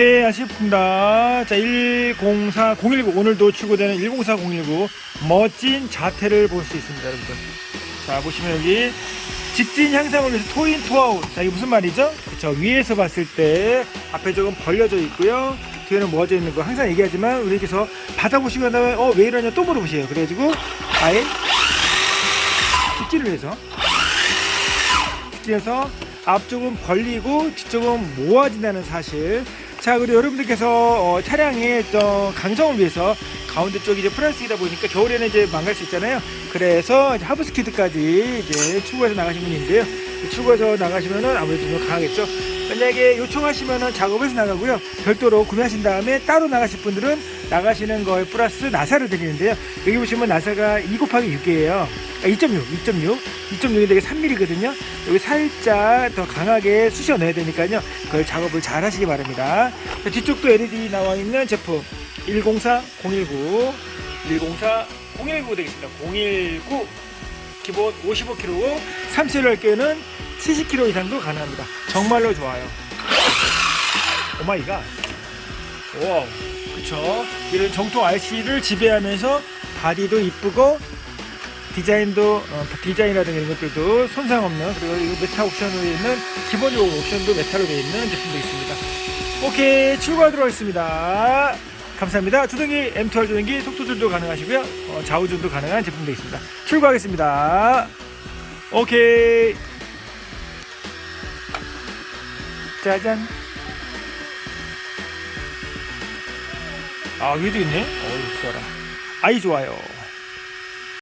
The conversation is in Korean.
네, 아쉽습니다. 자, 104, 019, 오늘도 출고되는 104, 019. 멋진 자태를 볼 수 있습니다, 여러분들. 자, 보시면 여기 직진 향상을 위해서 토인 투아웃. 자, 이게 무슨 말이죠? 그쵸. 위에서 봤을 때 앞에 조금 벌려져 있고요. 뒤에는 모아져 있는 거 항상 얘기하지만 우리께서 받아보시고 나면 어, 왜 이러냐 또 물어보세요. 그래가지고 아예 직진을 해서 직진해서 앞쪽은 벌리고 뒤쪽은 모아진다는 사실. 자 그리고 여러분들께서 어, 차량의 어, 강성을 위해서 가운데 쪽이 이제 플라스틱이다 보니까 겨울에는 이제 망갈 수 있잖아요. 그래서 하브스키드까지 이제 추구해서 나가신 분이 있는데요. 추구해서 나가시면은 아무래도 좀 강하겠죠. 만약에 요청하시면은 작업해서 나가고요. 별도로 구매하신 다음에 따로 나가실 분들은 나가시는 거에 플러스 나사를 드리는데요. 여기 보시면 나사가 2 곱하기 6이에요. 아, 2.6, 2.6, 2.6인데 이게 3mm거든요. 여기 살짝 더 강하게 쑤셔 내야 되니까요. 그걸 작업을 잘 하시기 바랍니다. 자, 뒤쪽도 LED 나와 있는 제품 104, 019, 104, 019 되겠습니다. 019 기본 55kg, 3세를 할 경우는 70kg 이상도 가능합니다. 정말로 좋아요. 오마이갓. 와우. 그쵸. 이런 정통 RC를 지배하면서 바디도 이쁘고 디자인도 어, 디자인이라든가 이런 것들도 손상 없는 그리고 이 메타 옵션으로 있는 기본적으로 옵션도 메탈로 되어 있는 제품도 있습니다. 오케이 출고하도록 하겠습니다. 감사합니다. 주둥이 M2R 주둥기 속도 조절도 가능하시고요. 어, 좌우 조절도 가능한 제품도 있습니다. 출고하겠습니다. 오케이. 짜잔. 아 위에도 있네. 어우 좋아라. 아이 좋아요.